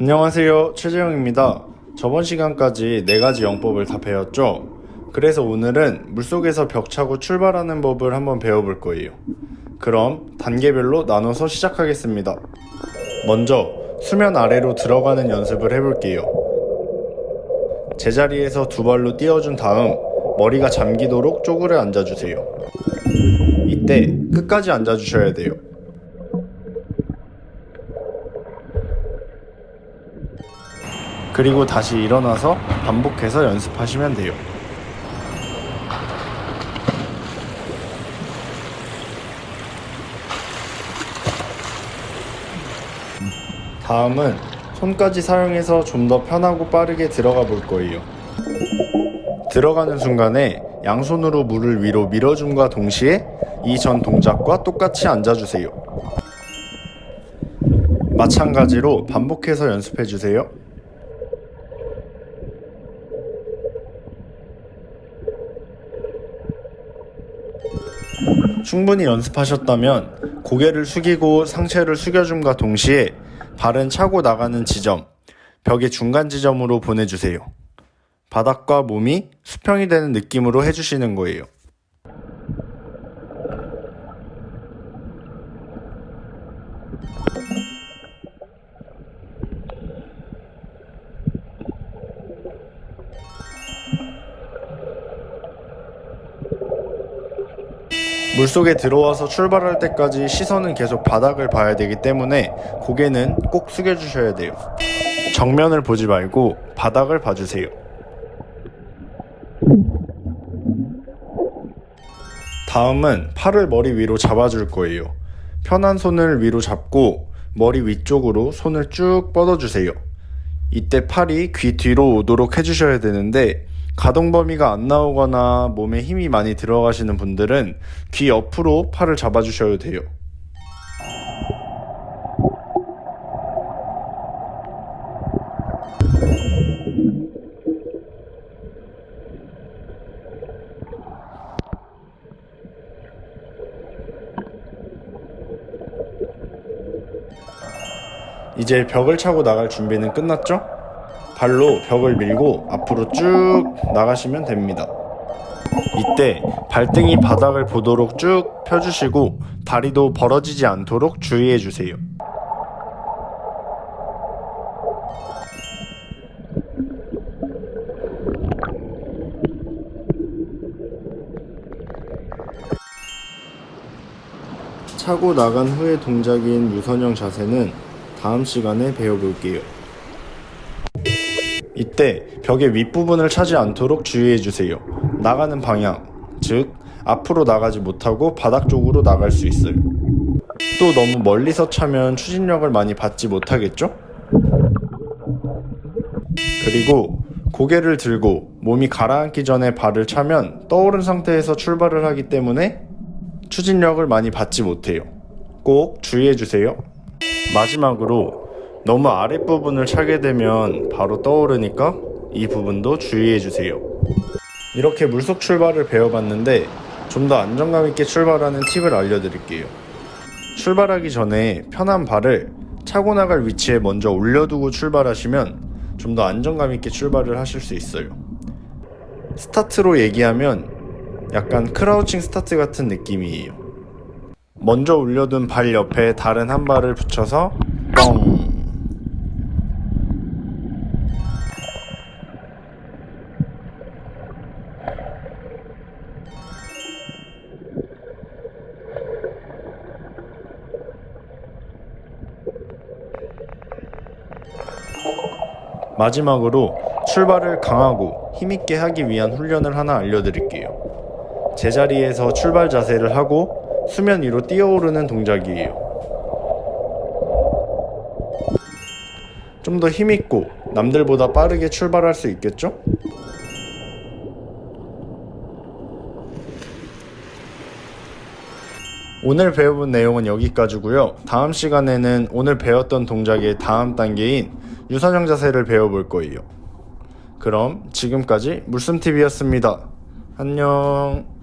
안녕하세요. 최재영입니다. 저번 시간까지 네 가지 영법을 다 배웠죠? 그래서 오늘은 물속에서 벽 차고 출발하는 법을 한번 배워볼 거예요. 그럼 단계별로 나눠서 시작하겠습니다. 먼저 수면 아래로 들어가는 연습을 해볼게요. 제자리에서 두 발로 띄워준 다음 머리가 잠기도록 쪼그려 앉아주세요. 이때 끝까지 앉아주셔야 돼요. 그리고 다시 일어나서 반복해서 연습하시면 돼요. 다음은 손까지 사용해서 좀 더 편하고 빠르게 들어가 볼 거예요. 들어가는 순간에 양손으로 물을 위로 밀어줌과 동시에 이 전 동작과 똑같이 앉아주세요. 마찬가지로 반복해서 연습해 주세요. 충분히 연습하셨다면 고개를 숙이고 상체를 숙여줌과 동시에 발은 차고 나가는 지점, 벽의 중간 지점으로 보내주세요. 바닥과 몸이 수평이 되는 느낌으로 해주시는 거예요. 물속에 들어와서 출발할 때까지 시선은 계속 바닥을 봐야 되기 때문에 고개는 꼭 숙여주셔야 돼요. 정면을 보지 말고 바닥을 봐주세요. 다음은 팔을 머리 위로 잡아줄 거예요. 편한 손을 위로 잡고 머리 위쪽으로 손을 쭉 뻗어주세요. 이때 팔이 귀 뒤로 오도록 해주셔야 되는데 가동 범위가 안 나오거나 몸에 힘이 많이 들어가시는 분들은 귀 옆으로 팔을 잡아주셔야 돼요. 이제 벽을 차고 나갈 준비는 끝났죠? 발로 벽을 밀고 앞으로 쭉 나가시면 됩니다. 이때 발등이 바닥을 보도록 쭉 펴주시고 다리도 벌어지지 않도록 주의해 주세요. 차고 나간 후의 동작인 유선형 자세는 다음 시간에 배워볼게요. 이때 벽의 윗부분을 차지 않도록 주의해 주세요. 나가는 방향, 즉 앞으로 나가지 못하고 바닥 쪽으로 나갈 수 있어요. 또 너무 멀리서 차면 추진력을 많이 받지 못하겠죠? 그리고 고개를 들고 몸이 가라앉기 전에 발을 차면 떠오른 상태에서 출발을 하기 때문에 추진력을 많이 받지 못해요. 꼭 주의해 주세요. 마지막으로 너무 아랫부분을 차게 되면 바로 떠오르니까 이 부분도 주의해 주세요. 이렇게 물속 출발을 배워봤는데 좀 더 안정감 있게 출발하는 팁을 알려드릴게요. 출발하기 전에 편한 발을 차고 나갈 위치에 먼저 올려두고 출발하시면 좀 더 안정감 있게 출발을 하실 수 있어요. 스타트로 얘기하면 약간 크라우칭 스타트 같은 느낌이에요. 먼저 올려둔 발 옆에 다른 한 발을 붙여서 뻥 마지막으로 출발을 강하고 힘있게 하기 위한 훈련을 하나 알려드릴게요. 제자리에서 출발 자세를 하고 수면 위로 뛰어오르는 동작이에요. 좀 더 힘있고 남들보다 빠르게 출발할 수 있겠죠? 오늘 배워본 내용은 여기까지고요. 다음 시간에는 오늘 배웠던 동작의 다음 단계인 유선형 자세를 배워볼 거예요. 그럼 지금까지 물숨TV였습니다. 안녕.